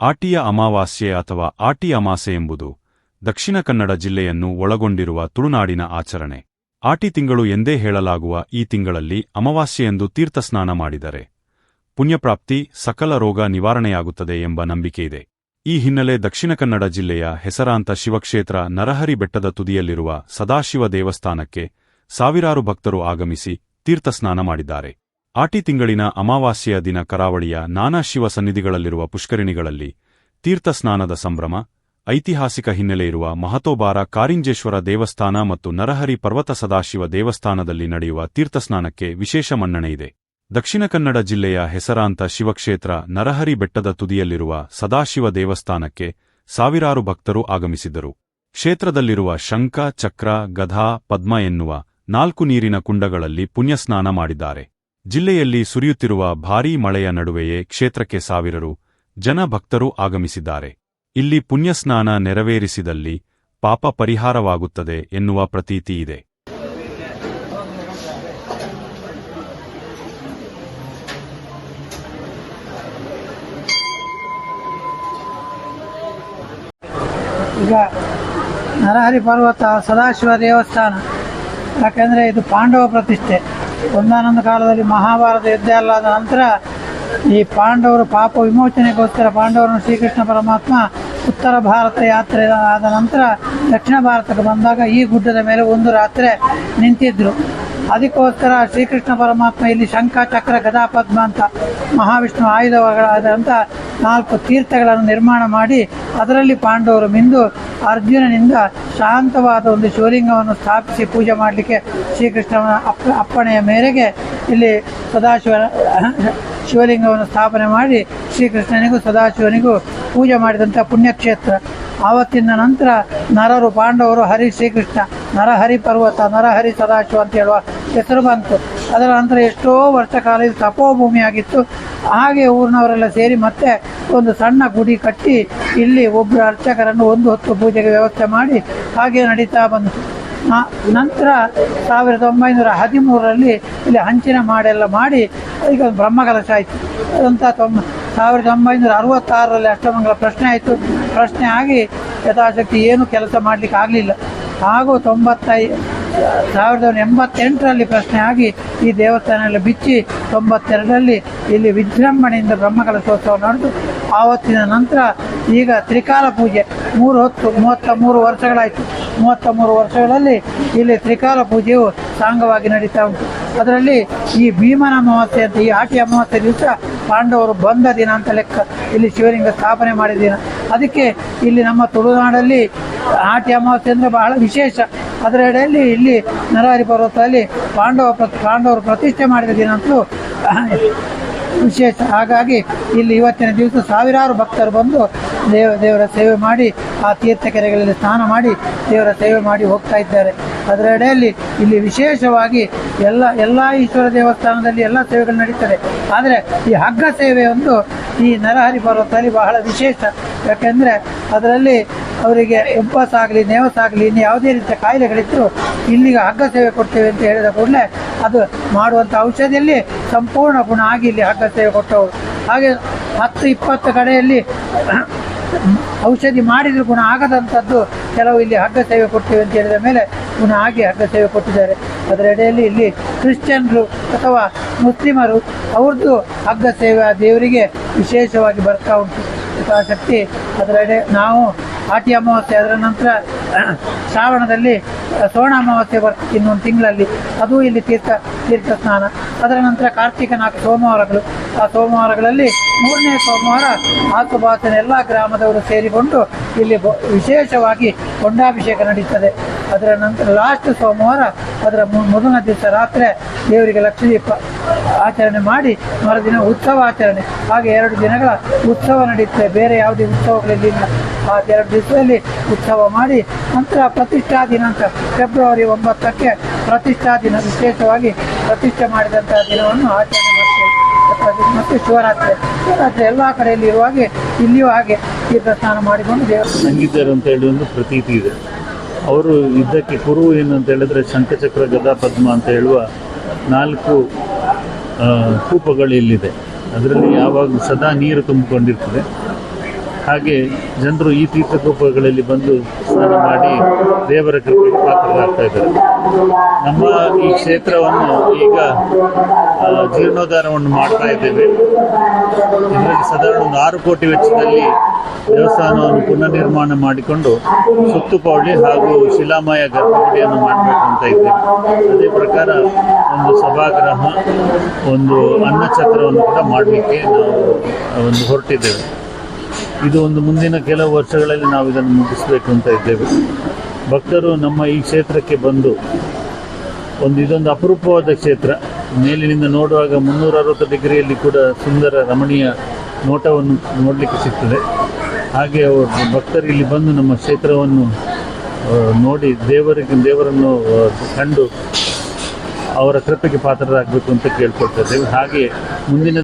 ಆಟಿಯ ಅಮಾವಾಸ್ಯೆ ಅಥವಾ ಆಟಿ ಅಮಾಸೆ ಎಂಬುದು ದಕ್ಷಿಣ ಕನ್ನಡ ಜಿಲ್ಲೆಯನ್ನು ಒಳಗೊಂಡಿರುವ ತುಳುನಾಡಿನ ಆಚರಣೆ. ಆಟಿ ತಿಂಗಳು ಎಂದೇ ಹೇಳಲಾಗುವ ಈ ತಿಂಗಳಲ್ಲಿ ಅಮಾವಾಸ್ಯೆಯೆಂದು ತೀರ್ಥಸ್ನಾನ ಮಾಡಿದರೆ ಪುಣ್ಯಪ್ರಾಪ್ತಿ ಸಕಲ ರೋಗ ನಿವಾರಣೆಯಾಗುತ್ತದೆ ಎಂಬ ನಂಬಿಕೆಯಿದೆ ಈ ಹಿನ್ನೆಲೆ ದಕ್ಷಿಣ ಕನ್ನಡ ಜಿಲ್ಲೆಯ ಹೆಸರಾಂತ ಶಿವಕ್ಷೇತ್ರ ನರಹರಿ ಬೆಟ್ಟದ ತುದಿಯಲ್ಲಿರುವ ಸದಾಶಿವ ದೇವಸ್ಥಾನಕ್ಕೆ ಸಾವಿರಾರು ಭಕ್ತರು ಆಗಮಿಸಿ ತೀರ್ಥಸ್ನಾನ ಮಾಡಿದ್ದಾರೆ. ಆಟಿ ತಿಂಗಳಿನ ಅಮಾವಾಸ್ಯೆಯ ದಿನ ಕರಾವಳಿಯ ನಾನಾ ಶಿವ ಸನ್ನಿಧಿಗಳಲ್ಲಿರುವ ಪುಷ್ಕರಿಣಿಗಳಲ್ಲಿ ತೀರ್ಥಸ್ನಾನದ ಸಂಭ್ರಮ, ಐತಿಹಾಸಿಕ ಹಿನ್ನೆಲೆಯಿರುವ ಮಹತೋಬಾರ ಕಾರಿಂಜೇಶ್ವರ ದೇವಸ್ಥಾನ ಮತ್ತು ನರಹರಿ ಪರ್ವತ ಸದಾಶಿವ ದೇವಸ್ಥಾನದಲ್ಲಿ ನಡೆಯುವ ತೀರ್ಥಸ್ನಾನಕ್ಕೆ ವಿಶೇಷ ಮನ್ನಣೆಯಿದೆ ದಕ್ಷಿಣ ಕನ್ನಡ ಜಿಲ್ಲೆಯ ಹೆಸರಾಂತ ಶಿವಕ್ಷೇತ್ರ ನರಹರಿ ಬೆಟ್ಟದ ತುದಿಯಲ್ಲಿರುವ ಸದಾಶಿವ ದೇವಸ್ಥಾನಕ್ಕೆ ಸಾವಿರಾರು ಭಕ್ತರು ಆಗಮಿಸಿದ್ದರು. ಕ್ಷೇತ್ರದಲ್ಲಿರುವ ಶಂಖ, ಚಕ್ರ, ಗಧಾ, ಪದ್ಮ ಎನ್ನುವ ನಾಲ್ಕು ನೀರಿನ ಕುಂಡಗಳಲ್ಲಿ ಪುಣ್ಯಸ್ನಾನ ಮಾಡಿದ್ದಾರೆ. ಜಿಲ್ಲೆಯಲ್ಲಿ ಸುರಿಯುತ್ತಿರುವ ಭಾರೀ ಮಳೆಯ ನಡುವೆಯೇ ಕ್ಷೇತ್ರಕ್ಕೆ ಸಾವಿರರು ಜನ ಭಕ್ತರು ಆಗಮಿಸಿದ್ದಾರೆ. ಇಲ್ಲಿ ಪುಣ್ಯಸ್ನಾನ ನೆರವೇರಿಸಿದಲ್ಲಿ ಪಾಪ ಪರಿಹಾರವಾಗುತ್ತದೆ ಎನ್ನುವ ಪ್ರತೀತಿ ಇದೆ. ಈಗ ನರಹರಿ ಪರ್ವತ ಸದಾಶಿವ ದೇವಸ್ಥಾನ. ಯಾಕೆಂದರೆ ಇದು ಪಾಂಡವ ಪ್ರತಿಷ್ಠೆ. ಒಂದಾನೊಂದು ಕಾಲದಲ್ಲಿ ಮಹಾಭಾರತ ಯುದ್ಧ ಎಲ್ಲ ಆದ ನಂತರ ಈ ಪಾಂಡವರು ಪಾಪ ವಿಮೋಚನೆಗೋಸ್ಕರ ಪಾಂಡವರನ್ನು ಶ್ರೀಕೃಷ್ಣ ಪರಮಾತ್ಮ ಉತ್ತರ ಭಾರತ ಯಾತ್ರೆ ಆದ ನಂತರ ದಕ್ಷಿಣ ಭಾರತಕ್ಕೆ ಬಂದಾಗ ಈ ಗುಡ್ಡದ ಮೇಲೆ ಒಂದು ರಾತ್ರಿ ನಿಂತಿದ್ರು. ಅದಕ್ಕೋಸ್ಕರ ಶ್ರೀಕೃಷ್ಣ ಪರಮಾತ್ಮ ಇಲ್ಲಿ ಶಂಖ, ಚಕ್ರ ಗದಾ ಪದ್ಮ ಅಂತ ಮಹಾವಿಷ್ಣು ಆಯುಧಗಳಾದಂಥ ನಾಲ್ಕು ತೀರ್ಥಗಳನ್ನು ನಿರ್ಮಾಣ ಮಾಡಿ ಅದರಲ್ಲಿ ಪಾಂಡವರು ಮಿಂದು ಅರ್ಜುನನಿಂದ ಶಾಂತವಾದ ಒಂದು ಶಿವಲಿಂಗವನ್ನು ಸ್ಥಾಪಿಸಿ ಪೂಜೆ ಮಾಡಲಿಕ್ಕೆ ಶ್ರೀಕೃಷ್ಣನ ಅಪ್ಪ, ಅಪ್ಪಣೆಯ ಮೇರೆಗೆ ಇಲ್ಲಿ ಸದಾಶಿವ, ಶಿವಲಿಂಗವನ್ನು ಸ್ಥಾಪನೆ ಮಾಡಿ ಶ್ರೀಕೃಷ್ಣನಿಗೂ ಸದಾಶಿವನಿಗೂ ಪೂಜೆ ಮಾಡಿದಂಥ ಪುಣ್ಯಕ್ಷೇತ್ರ. ಆವತ್ತಿನ ನಂತರ ನರರು ಪಾಂಡವರು ಹರಿ ಶ್ರೀಕೃಷ್ಣ, ನರಹರಿ ಪರ್ವತ, ನರಹರಿ ಸದಾಶಿವ ಅಂತ ಹೇಳುವ ಹೆಸರು ಬಂತು. ಅದರ ನಂತರ ಎಷ್ಟೋ ವರ್ಷ ಕಾಲ ಇದು ತಪೋಭೂಮಿಯಾಗಿತ್ತು ಹಾಗೆ ಊರಿನವರೆಲ್ಲ ಸೇರಿ ಮತ್ತೆ ಒಂದು ಸಣ್ಣ ಗುಡಿ ಕಟ್ಟಿ ಇಲ್ಲಿ ಒಬ್ಬರು ಅರ್ಚಕರನ್ನು ಒಂದು ಹೊತ್ತು ಪೂಜೆಗೆ ವ್ಯವಸ್ಥೆ ಮಾಡಿ ಹಾಗೆ ನಡೀತಾ ಬಂತು. ನಂತರ ಸಾವಿರದ ಒಂಬೈನೂರ ಹದಿಮೂರರಲ್ಲಿ ಇಲ್ಲಿ ಹಂಚಿನ ಮಾಡೆಲ್ಲ ಮಾಡಿ ಈಗ ಒಂದು ಬ್ರಹ್ಮಕಲಶ ಆಯಿತು. ಅದಂತ ತೊಂಬ ಸಾವಿರದ ಒಂಬೈನೂರ ಅರವತ್ತಾರರಲ್ಲಿ ಅಷ್ಟಮಂಗಲ ಪ್ರಶ್ನೆ ಆಯಿತು. ಪ್ರಶ್ನೆ ಆಗಿ ಯಥಾಶಕ್ತಿ ಏನು ಕೆಲಸ ಮಾಡಲಿಕ್ಕೆ ಆಗಲಿಲ್ಲ. ಹಾಗೂ ತೊಂಬತ್ತೈ ಸಾವಿರದ ಎಂಬತ್ತೆಂಟರಲ್ಲಿ ಪ್ರಶ್ನೆ ಆಗಿ ಈ ದೇವಸ್ಥಾನ ಎಲ್ಲ ಬಿಚ್ಚಿ ತೊಂಬತ್ತೆರಡರಲ್ಲಿ ಇಲ್ಲಿ ವಿಜೃಂಭಣೆಯಿಂದ ಬ್ರಹ್ಮಕಲಶೋತ್ಸವ ನಡೆದು ಆವತ್ತಿನ ನಂತರ ಈಗ ತ್ರಿಕಾಲ ಪೂಜೆ. ಮೂರು ಹೊತ್ತು ಮೂವತ್ತ ಮೂರು ವರ್ಷಗಳಾಯಿತು. ಮೂವತ್ತ ಮೂರು ವರ್ಷಗಳಲ್ಲಿ ಇಲ್ಲಿ ತ್ರಿಕಾಲ ಪೂಜೆಯು ಸಾಂಗವಾಗಿ ನಡೀತಾ ಉಂಟು. ಅದರಲ್ಲಿ ಈ ಭೀಮನ ಅಮಾವಾಸ್ಯೆ ಅಂತ ಈ ಆಟಿ ಅಮಾವಾಸ್ಯೆ ದಿವಸ ಪಾಂಡವರು ಬಂದ ದಿನ ಅಂತ ಲೆಕ್ಕ ಇಲ್ಲಿ ಶಿವಲಿಂಗ ಸ್ಥಾಪನೆ ಮಾಡಿದ ಅದಕ್ಕೆ ಇಲ್ಲಿ ನಮ್ಮ ತುಳುನಾಡಲ್ಲಿ ಆಟಿ ಅಮಾವಾಸ್ಯೆ ಅಂದರೆ ಬಹಳ ವಿಶೇಷ. ಅದರ ಎಡೆಯಲ್ಲಿ ಇಲ್ಲಿ ನರಹರಿ ಪರ್ವತದಲ್ಲಿ ಪಾಂಡವ ಪ್ರತಿ ಪಾಂಡವರು ಪ್ರತಿಷ್ಠೆ ಮಾಡಿದ ದಿನ ಅಂತಲೂ ವಿಶೇಷ. ಹಾಗಾಗಿ ಇಲ್ಲಿ ಇವತ್ತಿನ ದಿವಸ ಸಾವಿರಾರು ಭಕ್ತರು ಬಂದು ದೇವ, ದೇವರ ಸೇವೆ ಮಾಡಿ ಆ ತೀರ್ಥ ಕೆರೆಗಳಲ್ಲಿ ಸ್ನಾನ ಮಾಡಿ ದೇವರ ಸೇವೆ ಮಾಡಿ ಹೋಗ್ತಾ ಇದ್ದಾರೆ. ಅದರಡೆಯಲ್ಲಿ ಇಲ್ಲಿ ವಿಶೇಷವಾಗಿ ಎಲ್ಲ ಎಲ್ಲ ಈಶ್ವರ ದೇವಸ್ಥಾನದಲ್ಲಿ ಎಲ್ಲ ಸೇವೆಗಳು ನಡೀತದೆ ಆದರೆ ಈ ಹಗ್ಗ ಸೇವೆ ಒಂದು ಈ ನರಹರಿ ಪರ್ವತದಲ್ಲಿ ಬಹಳ ವಿಶೇಷ. ಯಾಕೆಂದರೆ ಅದರಲ್ಲಿ ಅವರಿಗೆ ಉಪವಾಸ ಆಗಲಿ ನೇವಸ ಆಗಲಿ, ಇನ್ನು ಯಾವುದೇ ರೀತಿಯ ಕಾಯಿಲೆಗಳಿದ್ದರೂ ಇಲ್ಲಿಗೆ ಹಗ್ಗ ಸೇವೆ ಕೊಡ್ತೇವೆ ಅಂತ ಹೇಳಿದ ಕೂಡಲೇ ಅದು ಮಾಡುವಂಥ ಔಷಧಿಯಲ್ಲಿ ಸಂಪೂರ್ಣ ಗುಣ ಆಗಿ ಇಲ್ಲಿ ಹಗ್ಗ ಸೇವೆ ಕೊಟ್ಟವರು. ಹಾಗೆ ಹತ್ತು, ಇಪ್ಪತ್ತು ಕಡೆಯಲ್ಲಿ ಔಷಧಿ ಮಾಡಿದರೂ ಗುಣ ಆಗದಂಥದ್ದು ಕೆಲವು ಇಲ್ಲಿ ಹಗ್ಗ ಸೇವೆ ಕೊಡ್ತೇವೆ ಅಂತ ಹೇಳಿದ ಮೇಲೆ ಗುಣ ಆಗಿ ಹಗ್ಗ ಸೇವೆ ಕೊಟ್ಟಿದ್ದಾರೆ. ಅದರ ಎಡೆಯಲ್ಲಿ ಇಲ್ಲಿ ಕ್ರಿಶ್ಚಿಯನ್ರು ಅಥವಾ ಮುಸ್ಲಿಮರು ಅವ್ರದ್ದು ಹಗ್ಗ ಸೇವೆ ಆ ದೇವರಿಗೆ ವಿಶೇಷವಾಗಿ ಬರ್ತಾ ಉಂಟು. ಶಕ್ತಿ ಅದರ ಎಡೆ ನಾವು ಆಟಿ ಅಮಾವಾಸ್ಯೆ ಅದರ ನಂತರ ಶ್ರಾವಣದಲ್ಲಿ ಸೋಣ ಅಮಾವಾಸ್ಯೆ ಬರ್ತದೆ ಇನ್ನೊಂದು ತಿಂಗಳಲ್ಲಿ, ಅದು ಇಲ್ಲಿ ತೀರ್ಥ ತೀರ್ಥ ಸ್ನಾನ. ಅದರ ನಂತರ ಕಾರ್ತಿಕ ನಾಲ್ಕು ಸೋಮವಾರಗಳು. ಆ ಸೋಮವಾರಗಳಲ್ಲಿ ಮೂರನೇ ಸೋಮವಾರ ಆಸುಪಾಸಿನ ಎಲ್ಲ ಗ್ರಾಮದವರು ಸೇರಿಕೊಂಡು ಇಲ್ಲಿ ವಿಶೇಷವಾಗಿ ಕೊಂಡಾಭಿಷೇಕ ನಡೀತದೆ. ಅದರ ನಂತರ ಲಾಸ್ಟ್ ಸೋಮವಾರ ಅದರ ಮೊದಲನೇ ದಿವಸ ರಾತ್ರಿ ದೇವರಿಗೆ ಲಕ್ಷದೀಪ ಆಚರಣೆ ಮಾಡಿ ಮರುದಿನ ಉತ್ಸವ ಆಚರಣೆ. ಹಾಗೆ ಎರಡು ದಿನಗಳ ಉತ್ಸವ ನಡೆಯುತ್ತೆ ಬೇರೆ ಯಾವುದೇ ಉತ್ಸವಗಳಲ್ಲಿ ಆ ಎರಡು ದಿವಸದಲ್ಲಿ ಉತ್ಸವ ಮಾಡಿ ನಂತರ ಪ್ರತಿಷ್ಠಾ ದಿನಾಂಕ ಫೆಬ್ರವರಿ ಒಂಬತ್ತಕ್ಕೆ ಪ್ರತಿಷ್ಠಾ ದಿನ ವಿಶೇಷವಾಗಿ ಪ್ರತಿಷ್ಠೆ ಮಾಡಿದಂತಹ ದಿನವನ್ನು ಆಚರಣೆ ಮಾಡ್ತೇವೆ. ಪ್ರತಿ- ಮತ್ತು ಶಿವರಾತ್ರಿ. ಶಿವರಾತ್ರಿ ಎಲ್ಲ ಕಡೆಯಲ್ಲಿ ಇರುವ ಹಾಗೆ, ಇಲ್ಲಿಯೂ ಹಾಗೆ ತೀರ್ಥ ಸ್ನಾನ ಮಾಡಿಕೊಂಡು ದೇವರು ಸಂಗೀತರು ಅಂತ ಹೇಳಿ ಒಂದು ಪ್ರತೀತಿ ಇದೆ. ಅವರು ಇದಕ್ಕೆ ಕುರು ಏನು ಅಂತ ಹೇಳಿದ್ರೆ ಶಂಖಚಕ್ರ ಗದಾ ಪದ್ಮ ಅಂತ ಹೇಳುವ ನಾಲ್ಕು ಕೂಪಗಳು ಇಲ್ಲಿದೆ. ಅದರಲ್ಲಿ ಯಾವಾಗ ಸದಾ ನೀರು ತುಂಬಿಕೊಂಡಿರ್ತದೆ. ಹಾಗೆ ಜನರು ಈ ತೀರ್ಥಗೋಪಗಳಲ್ಲಿ ಬಂದು ಸ್ನಾನ ಮಾಡಿ ದೇವರ ಕೃಪೆಗೆ ಪಾತ್ರರಾಗ್ತಾ ಇದ್ದಾರೆ. ನಮ್ಮ ಈ ಕ್ಷೇತ್ರವನ್ನು ಈಗ ಜೀರ್ಣೋದ್ಧಾರವನ್ನು ಮಾಡ್ತಾ ಇದ್ದೇವೆ. ಇದರಲ್ಲಿ ಸಾಧಾರಣ ಒಂದು ಆರು ಕೋಟಿ ವೆಚ್ಚದಲ್ಲಿ ದೇವಸ್ಥಾನವನ್ನು ಪುನರ್ನಿರ್ಮಾಣ ಮಾಡಿಕೊಂಡು ಸುತ್ತುಪೌಳಿ ಹಾಗೂ ಶಿಲಾಮಯ ಗರ್ಭಗುಡಿಯನ್ನು ಮಾಡಬೇಕು ಅಂತ ಇದ್ದೇವೆ. ಅದೇ ಪ್ರಕಾರ ಒಂದು ಸಭಾಗ್ರಹ, ಒಂದು ಅನ್ನಚಕ್ರವನ್ನು ಕೂಡ ಮಾಡಲಿಕ್ಕೆ ನಾವು ಒಂದು ಹೊರಟಿದ್ದೇವೆ. ಇದು ಒಂದು ಮುಂದಿನ ಕೆಲವು ವರ್ಷಗಳಲ್ಲಿ ನಾವು ಇದನ್ನು ಮುಗಿಸಬೇಕು ಅಂತ ಇದ್ದೇವೆ. ಭಕ್ತರು ನಮ್ಮ ಈ ಕ್ಷೇತ್ರಕ್ಕೆ ಬಂದು ಒಂದು ಇದೊಂದು ಅಪರೂಪವಾದ ಕ್ಷೇತ್ರ. ಮೇಲಿನಿಂದ ನೋಡುವಾಗ ಮುನ್ನೂರ ಅರವತ್ತು ಡಿಗ್ರಿಯಲ್ಲಿ ಕೂಡ ಸುಂದರ ರಮಣೀಯ ನೋಟವನ್ನು ನೋಡಲಿಕ್ಕೆ ಸಿಗ್ತದೆ. ಹಾಗೆ ಅವರು ಭಕ್ತರು ಇಲ್ಲಿ ಬಂದು ನಮ್ಮ ಕ್ಷೇತ್ರವನ್ನು ನೋಡಿ ದೇವರಿಗೆ, ದೇವರನ್ನು ಕಂಡು ಅವರ ಕೃಪೆಗೆ ಪಾತ್ರರಾಗಬೇಕು ಅಂತ ಕೇಳ್ಕೊಳ್ತಾ ಇದ್ದೇವೆ. ಹಾಗೆ ಮುಂದಿನ